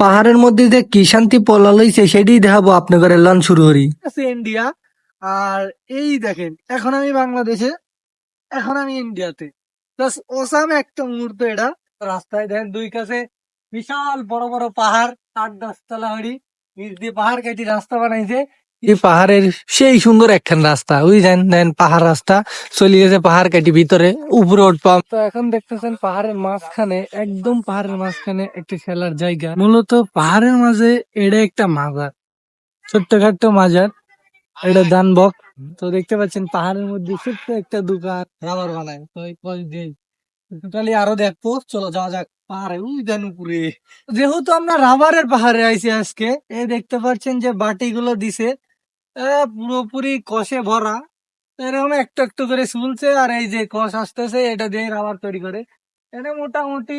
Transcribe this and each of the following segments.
পাহাড়ের মধ্যে যে কি শান্তি পলা লইছে সেটাই দেখাবো আপনাদের লন শুরু করি ইন্ডিয়া আর এই দেখেন, এখন আমি বাংলাদেশে, এখন আমি ইন্ডিয়াতে প্লাস ওসাম একটা মুহূর্ত এটা, রাস্তায় দেখেন দুই কাছে বিশাল বড় বড় পাহাড় আট দশ তলা হরি, নিচ দিয়ে পাহাড় কেটে রাস্তা বানাইছে। এই পাহাড়ের সেই সুন্দর একখান রাস্তা ওই বুঝছেন দেন পাহাড় রাস্তা চলে গেছে পাহাড় কাটি ভিতরে, উপরে উঠপাম তো এখন দেখতেছেন পাহাড়ের মাঝখানে, একদম পাহাড়ের মাঝখানে একটা খেলার জায়গা। মূলত পাহাড়ের মাঝে এটা একটা মাজার, ছোট্টখাট্ট মাজার। এটা দানবক। তো দেখতে পাচ্ছেন পাহাড়ের মধ্যে ছোট্ট একটা দোকান, রাবার বানায়। তো এই টোটালি আরও দেখব। চলো যাওয়া যাক পাহাড়ে। দেন উপরে। যেহেতু আমরা রাবারের পাহাড়ে আইছি আজকে, এই দেখতে পাচ্ছেন যে বাটি গুলো দিছে। পুরোপুরি কষে ভরা। এরকম একটু একটু করে শুনছে আর এই যে কষ আসতেছে, এটা দিয়ে রাবার তৈরি করে। এটা মোটামুটি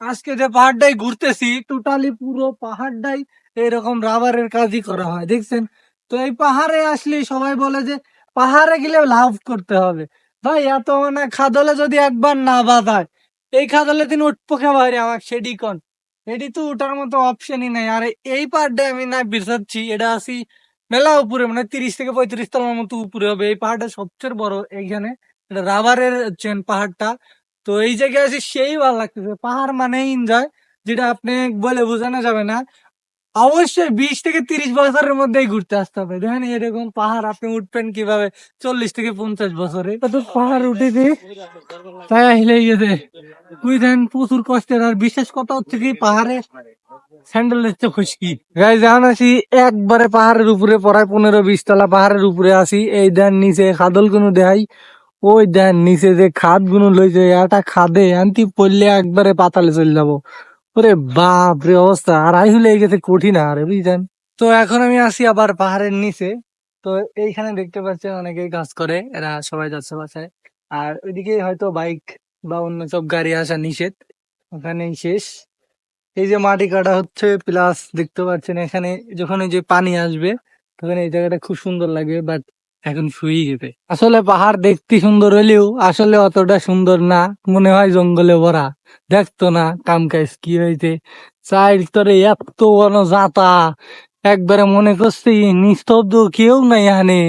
আজকে যে পাহাড়টাই ঘুরতেছি টোটালি পুরো পাহাড়টাই এরকম রাবারের কাজই করা হয়, দেখছেন? তো এই পাহাড়ে আসলে সবাই বলে যে পাহাড়ে গেলে লাভ করতে হবে। ভাই, এত মানে খাদলে যদি একবার না বাঁধায়, এই খাদলে তিনি উঠপোকে বাইরে আমার সেডি কন? এটি তো ওঠার মতো অপশনই নাই। আর এই পাহাড়টা আমি না বিরসাচ্ছি এটা আছি মেলা উপরে মানে তিরিশ থেকে পঁয়ত্রিশ তলার মতো উপরে হবে। এই পাহাড়টা সবচেয়ে বড় এইখানে। রাবারের চেন পাহাড়টা। তো এই জায়গায় আছে সেই ভালো লাগতেছে। পাহাড় মানে এনজয় যেটা আপনি বলে বোঝানো যাবে না। অবশ্যই বিশ থেকে তিরিশ বছরের মধ্যেই ঘুরতে আসতে হবে। দেখেন এরকম পাহাড়, আপনি উঠবেন কীভাবে? চল্লিশ থেকে পঞ্চাশ বছরে। কত পাহাড় উঠেছে তাই হিলে গেছে। বুঝলেন প্রচুর কষ্টের। আর বিশেষ কথা হচ্ছে কি, পাহাড়ে স্যান্ডেল হচ্ছে খুশকি। গাই জান আসি একবারে পাহাড়ের উপরে, পড়ায় পনেরো বিশ তলা পাহাড়ের উপরে আসি এই দেন নিচে খাদলগুলো দেখাই। ওই দেন নিচে যে খাদগুলো লইছে একটা খাদে আনতি পড়লে একবারে পাতালে চলে যাব। ওরে বাপ রে অবস্থা, আর আই হলে এই গেছে কঠিন আরে, বুঝছেন? তো এখন আমি আসি আবার পাহাড়ের নিচে। তো এইখানে দেখতে পাচ্ছেন অনেকেই কাজ করে, এরা সবাই যাচ্ছে বাসায়। আর ওইদিকে হয়তো বাইক বা অন্য সব গাড়ি আসা নিষেধ। ওখানেই শেষ। এই যে মাটি কাটা হচ্ছে প্লাস দেখতে পাচ্ছেন এখানে যখন এই যে পানি আসবে, তখন এই জায়গাটা খুব সুন্দর লাগবে বাট এখন শুয়ে গেছে। আসলে পাহাড় দেখতে সুন্দর হলেও আসলে অতটা সুন্দর না, মনে হয় জঙ্গলে ভরা। দেখতো না কাম কাজ কি হয়েছে। চাইর তরে এত বড় যাতা, একবারে মনে করছি নিস্তব্ধ কেউ নাই এখানে।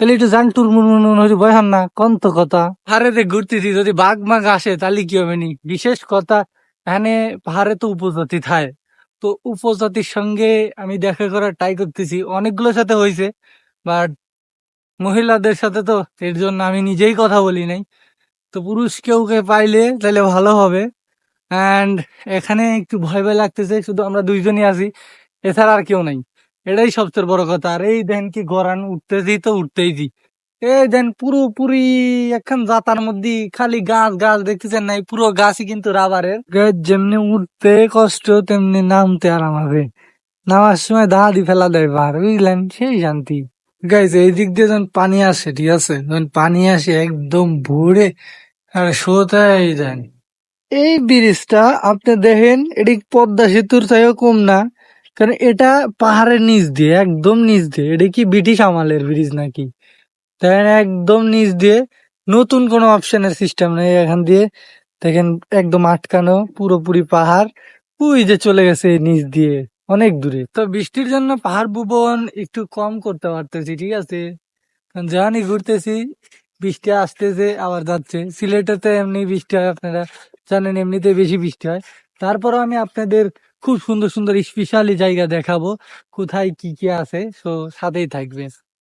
তাহলে একটু মনে হচ্ছে বয়ান না, কন্ত কথা। পাহাড়ে ঘুরতেছি, যদি বাঘ মাঘ আসে, তাহলে কি হবে নি? বিশেষ কথা এখানে পাহাড়ে তো উপজাতি থাকে। তো উপজাতির সঙ্গে আমি দেখা করার ট্রাই করতেছি। অনেকগুলোর সাথে হয়েছে বাট মহিলাদের সাথে তো এর জন্য আমি নিজেই কথা বলি নাই। তো পুরুষ কেউ কে পাইলে তাহলে ভালো হবে। অ্যান্ড এখানে একটু ভয় ভয় লাগতেছে, শুধু আমরা দুইজনই আছি, এছাড়া আর কেউ নাই। এটাই সবচেয়ে বড় কথা। আর এই দেন কি গরান, উঠতেছি তো উঠতেইছি এই দেন পুরোপুরি এখন জাতার মধ্যে খালি গাছ গাছ দেখতেছেন নাই পুরো গাছই কিন্তু রাবারের। গাছ যেমনি উঠতে কষ্ট, তেমনি নামতে আরাম হবে। নামার সময় দা দি ফেলা দেয় পাহাড় বুঝলেন? সেই শান্তি। গাইজ এই দিক দিয়ে যখন পানি আসে, ঠিক আছে? যখন পানি আসে একদম ভরে। আর সোতাই দেন। এই ব্রিজটা আপনি দেখেন, এটি পদ্মা সেতুর চাইও কম না। কারণ এটা পাহাড়ের নিচ দিয়ে, একদম নিচ দিয়ে। এটা কি ব্রিটিশ আমলের ব্রিজ নাকি? দেখেন একদম নিচ দিয়ে নতুন কোনো অপশনের সিস্টেম নেই এখান দিয়ে। দেখেন একদম আটকানো, পুরোপুরি পাহাড়। ওই যে চলে গেছে নিচ দিয়ে, অনেক দূরে। তো বৃষ্টির জন্য পাহাড় ভুবন একটু কম করতে পারতেছি, ঠিক আছে? কারণ যখনই ঘুরতেছি, বৃষ্টি আসতেছে, আবার যাচ্ছে। সিলেটেতে এমনি বৃষ্টি হয়, আপনারা জানেন এমনিতে বেশি বৃষ্টি হয়। তারপরও আমি আপনাদের খুব সুন্দর সুন্দর স্পেশালি জায়গা দেখাবো, কোথায় কি কি আছে সো সাথেই থাকবে